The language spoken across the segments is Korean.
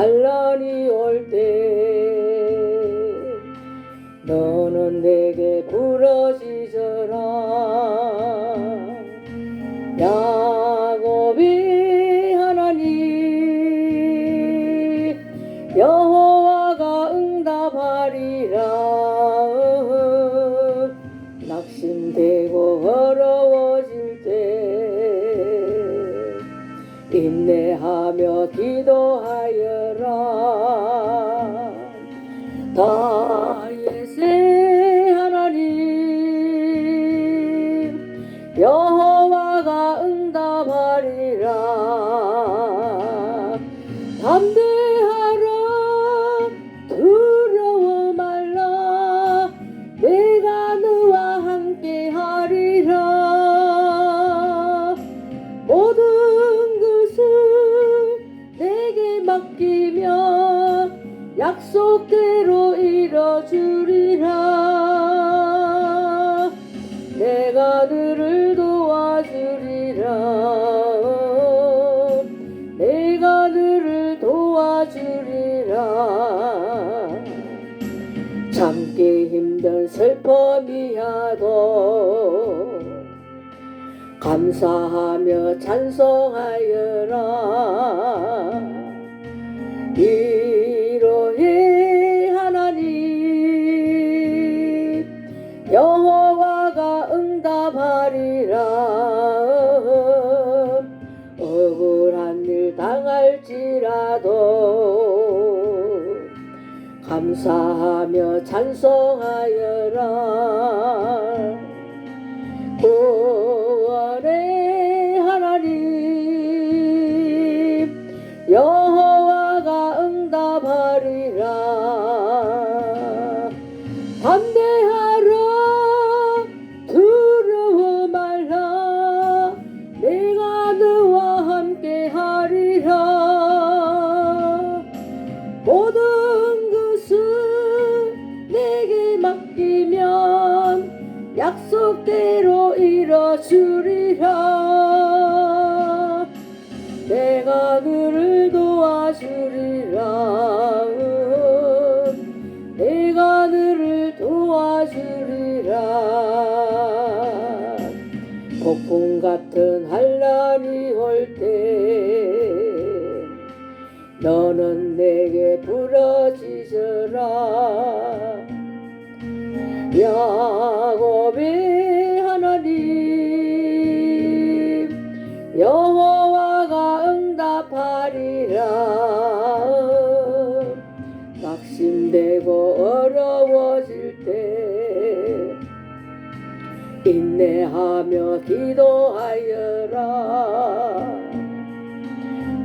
한란이 올 때 너는 내게 부러지져라. 야곱이 하나님 여호와가 응답하리라 다 이뤄주리라. 내가 너를 도와주리라. 내가 너를 도와주리라. 참기 힘든 슬픔이야도 감사하며 찬송하여라. 위 감사하며 찬송하여라. 구 약속대로 이뤄주리라. 내가 그를 도와주리라. 내가 너를 도와주리라. 폭풍 같은 한란이 올 때 너는 내게 부러지져라. 야곱 인내하며 기도하여라.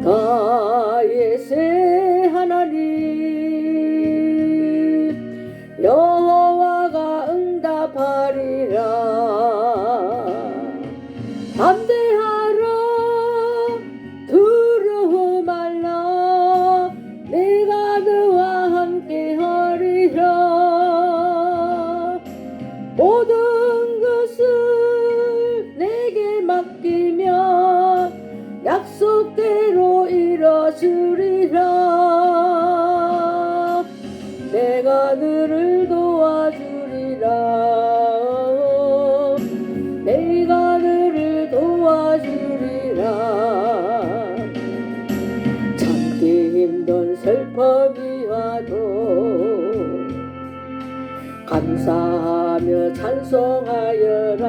다윗의 하나님 주리라. 내가 너를 도와주리라. 내가 너를 도와주리라. 참기 힘든 슬픔이 와도 감사하며 찬송하여라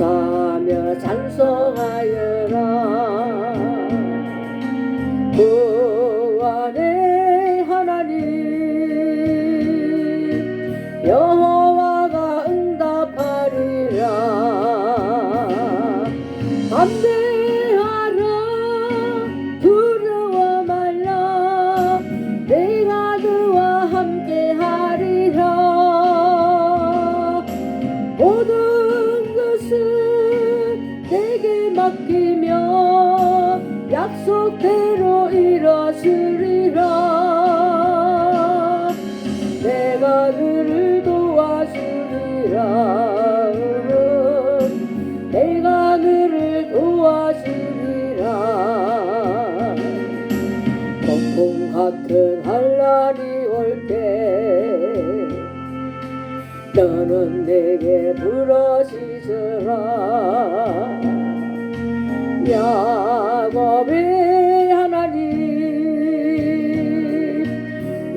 사며 찬송하여라. 구원의 그 하나님 여호와가 응답하리라. 담대하라 두려워 말라. 내가 너와 함께하리라. 모두 맡기며 약속대로 일하시리라. 내가 그를 도와주리라. 내가 그를 도와주리라. 폭풍 같은 한날이 올 때 너는 내게 부러지더라 야곱의 하나님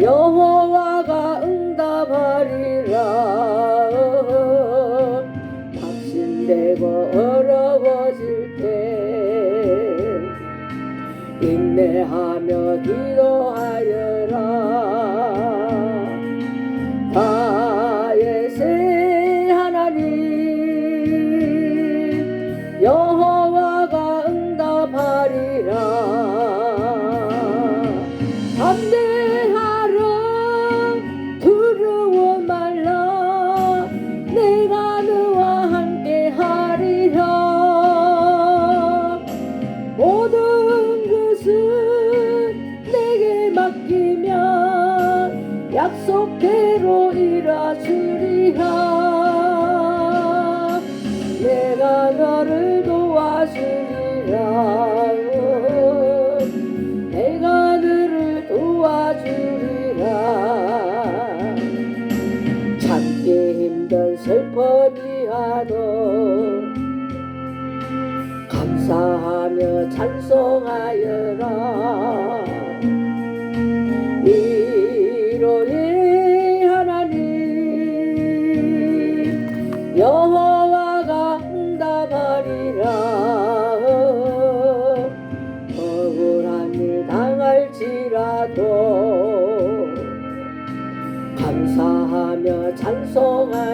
여호와가 응답하리라. 박신되고 어려워질 때 인내하며 기도하여라. 다예세 하나님 여호와 감사하며 찬송하여라. 위로의 하나님 여호와가 응답하리라. 억울한 일 당할지라도 감사하며 찬송하여